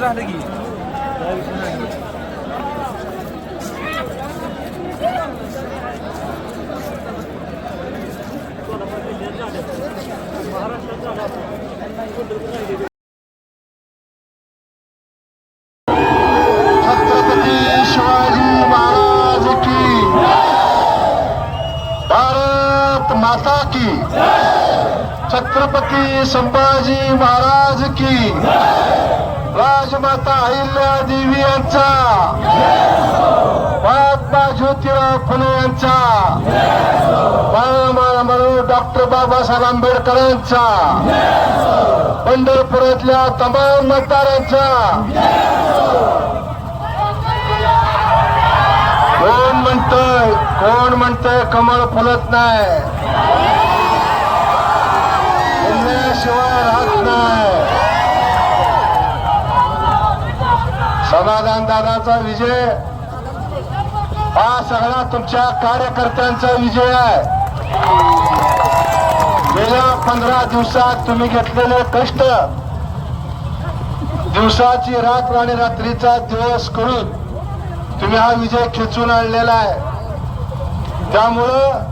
झालं की. माता की। छत्रपती संभाजी महाराज की। राजमाता अहिल्या देवी यांचा। महात्मा ज्योतिराव फुले यांचा। डॉक्टर बाबासाहेब आंबेडकरांचा. पंढरपुरातल्या तमाम मतदारांचा. कोण म्हणतोय? कोण म्हणतोय? कमळ फुलत नाही. शिवाय राहत नाही. समाधान दादाचा विजय. हा सगळा तुमच्या कार्यकर्त्यांचा विजय आहे. गेल्या पंधरा दिवसात तुम्ही घेतलेले कष्ट दिवसाची रात्र आणि रात्रीचा दिवस करून तुम्ही हा विजय खेचून आणलेला आहे. त्यामुळं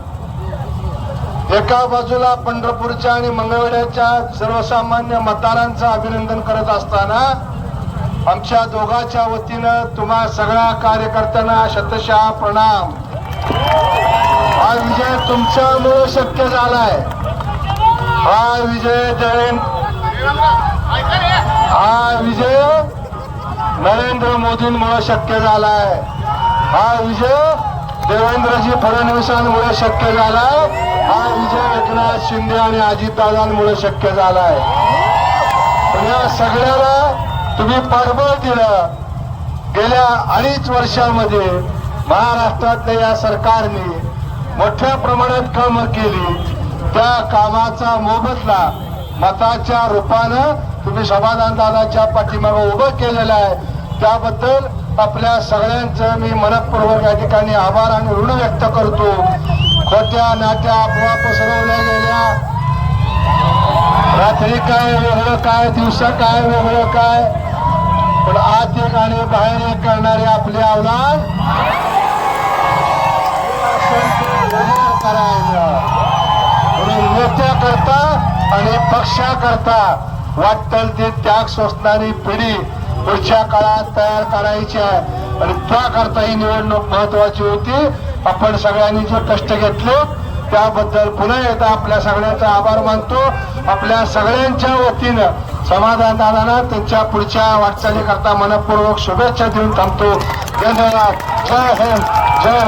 एका बाजूला पंढरपूरच्या आणि मंगळवेड्याच्या सर्वसामान्य मतदारांचं अभिनंदन करत असताना आमच्या दोघांच्या वतीनं तुम्हा सगळ्या कार्यकर्त्यांना शतशः प्रणाम. हा विजय तुमच्यामुळे शक्य झालाय. हा विजय जयंत हा विजय नरेंद्र मोदींमुळे शक्य झालाय. हा विजय देवेंद्रजी फडणवीसांमुळे शक्य झालाय. हा विजय एकनाथ शिंदे आणि अजितदादांमुळे शक्य झालाय. पण या सगळ्याला तुम्ही पाठबळ दिलं. गेल्या अडीच वर्षामध्ये महाराष्ट्रातल्या या सरकारने मोठ्या प्रमाणात कामं केली. त्या कामाचा मोबदला मताच्या रूपानं तुम्ही समाधान दादाच्या पाठीमागं उभं केलेलं आहे. त्याबद्दल आपल्या सगळ्यांचं मी मनपूर्वक या ठिकाणी आभार आणि ऋण व्यक्त करतो. खोट्या नाट्या अफवा पसरवल्या गेल्या. रात्री काय वेगळं काय दिवसा काय वेगळं काय. पण आत एक आणि बाहेर एक करणारे आपले अवलाद आणि पक्षाकरता वाटल ते त्याग सोसणारी पिढी पुढच्या काळात तयार करायची आहे. आणि त्याकरता ही निवडणूक महत्वाची होती. आपण सगळ्यांनी जे कष्ट घेतले त्याबद्दल पुन्हा एकदा आपल्या सगळ्यांचा आभार मानतो. आपल्या सगळ्यांच्या वतीनं समाधान दादांना त्यांच्या पुढच्या वाटचालीकरता मनपूर्वक शुभेच्छा देऊन थांबतो. धन्यवाद. जय हिंद. जय